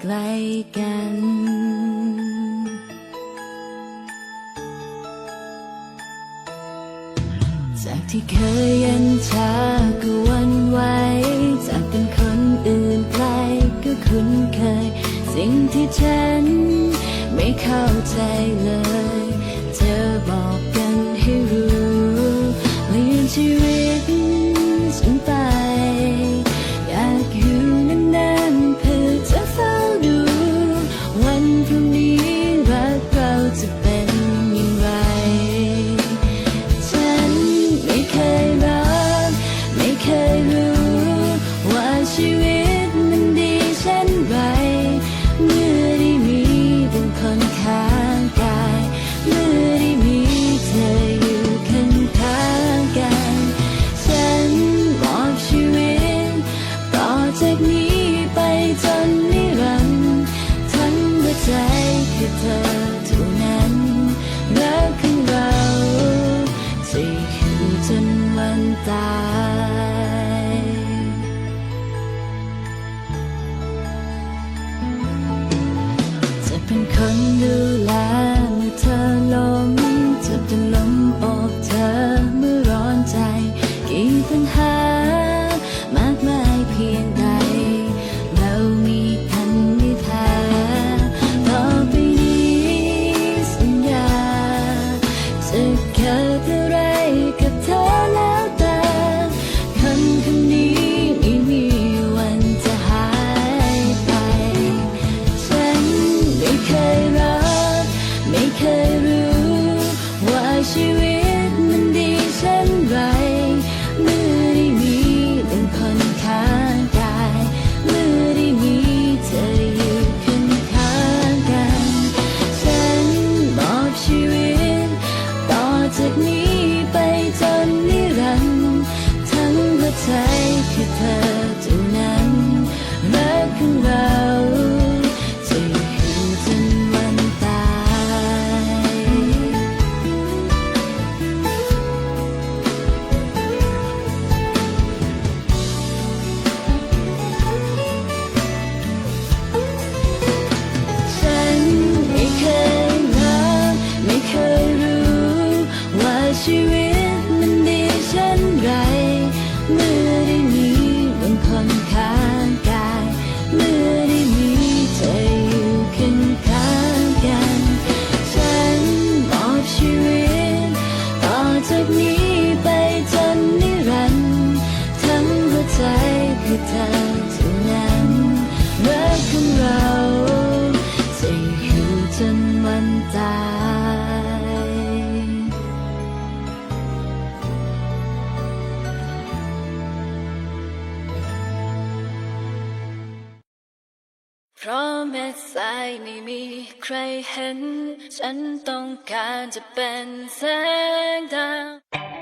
ไกลกัน จากที่เคยเย็นชาก็วันไหวจากเป็นคนอื่นไกลก็คุ้นเคย สิ่งที่ฉันไม่เข้าใจเลย เพราะเม็สายไม่มีใครเห็น ฉันต้องการจะเป็นแสงดาว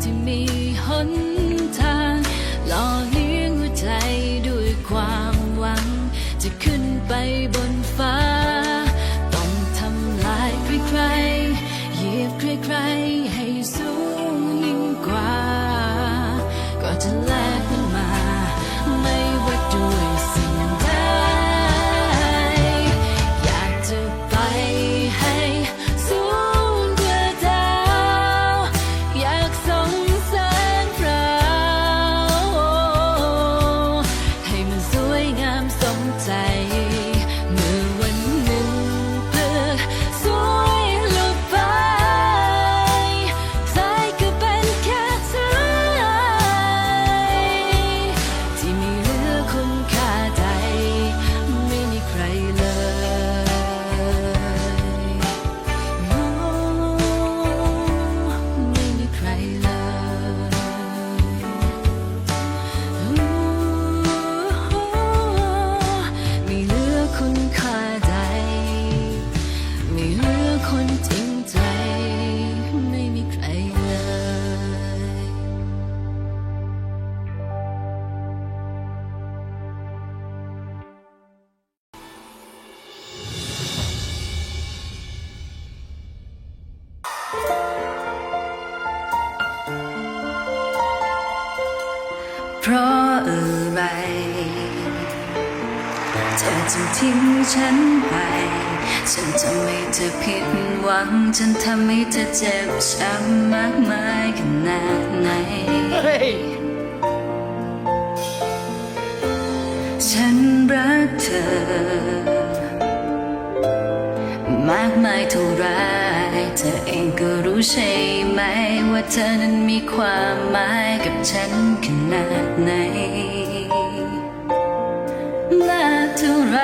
to me, honey. เพราะอะไร เธอจึงทิ้งฉันไป ฉันทำให้เธอผิดหวัง ฉันทำให้เธอเจ็บช้ำมากมายขนาดไหน ฉันรักเธอ มากมายเท่าไร รู้ใช่ไหมว่าเธอนั้นมีความหมายกับฉันขนาดไหนมากเท่าไร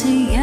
วอ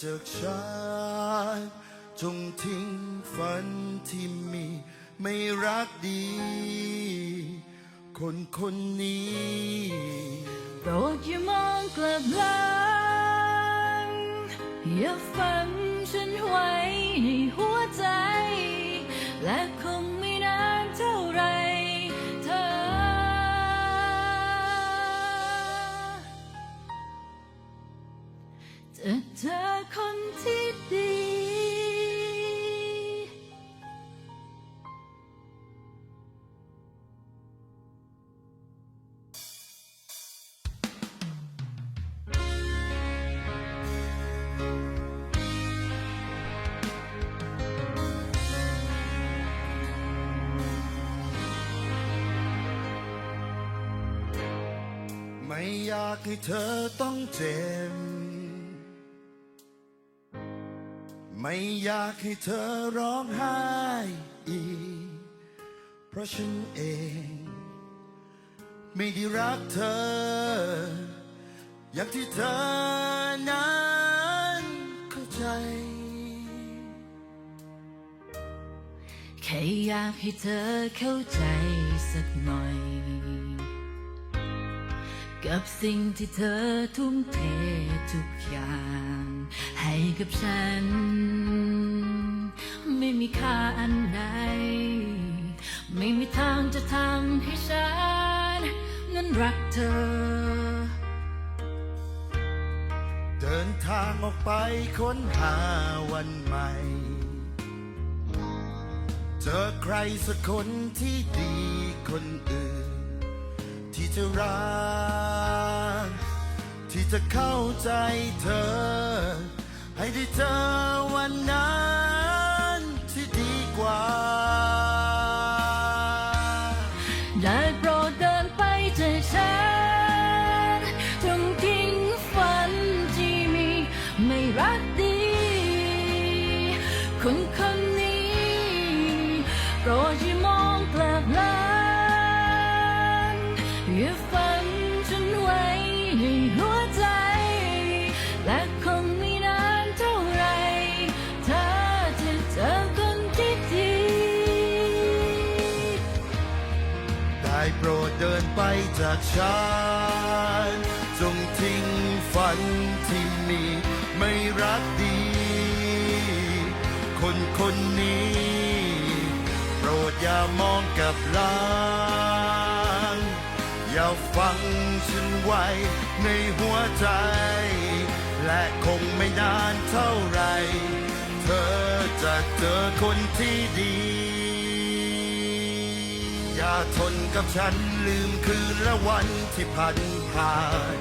จากฉันจงทิ้งฝันที่มีไม่รักดี คนคนนี้โปรดอย่ามองกลับหลังอย่าฝังฉันไว้ในหัวใจ อยากให้เธอต้องเจ็บ ไม่อยากให้เธอร้องไห้อีก เพราะฉันเอง ไม่ได้รักเธอ อย่างที่เธอนั้นเข้าใจ แค่อยากให้เธอเข้าใจสักหน่อย กับสิ่งที่เธอทุ่มเททุกอย่าง ให้กับฉัน ไม่มีค่าอันใด ไม่มีทางจะทำให้ฉัน นั้นรักเธอ เดินทางออกไปค้นหาวันใหม่ เจอใครสักคนที่ดีคนอื่น ที่จะรัก ที่จะเข้าใจเธอ ให้ได้เจอวันนั้นที่ดีกว่า อย่าฝันฉันไว้ในหัวใจ และคงไม่นานเท่าไรเธอจะเจอคนที่ดี ได้โปรดเดินไปจากฉัน จงทิ้งฝันที่มีไม่รักดี คนคนนี้ โปรดอย่ามองกลับหลัง อย่าฟังฉันไว้ในหัวใจ และคงไม่นานเท่าไร เธอจะเจอคนที่ดี อย่าทนกับฉันลืมคืนและวันที่ผ่านผ่าน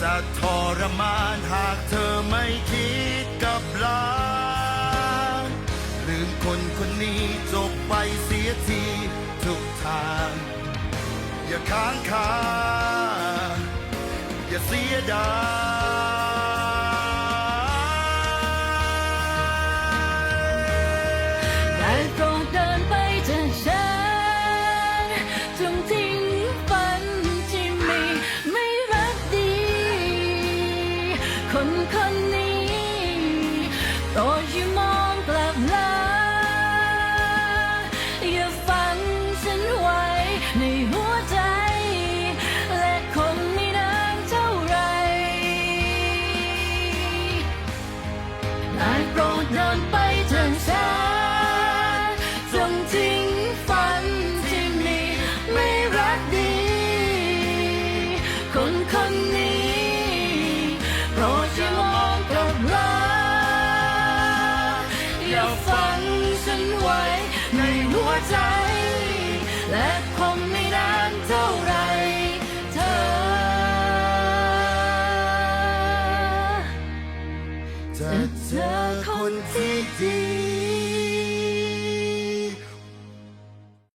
จะทรมานหากเธอไม่คิดกับลาลืมคนคนนี้จบไปเสียทีทุกทาง อย่าค้างคา อย่าเสียดายได้โปรดเดินไปจากฉันจงทิ้งฝันที่มีไม่รักดี คนคนนี้โปรดอย่ามองกลับหลัง คนคนนี้โปรดอย่ามองกับหลังอย่าฝังฉันไว้ในหัวใจ และคงไม่นานเท่าไรเธอจะเจอคนที่ดี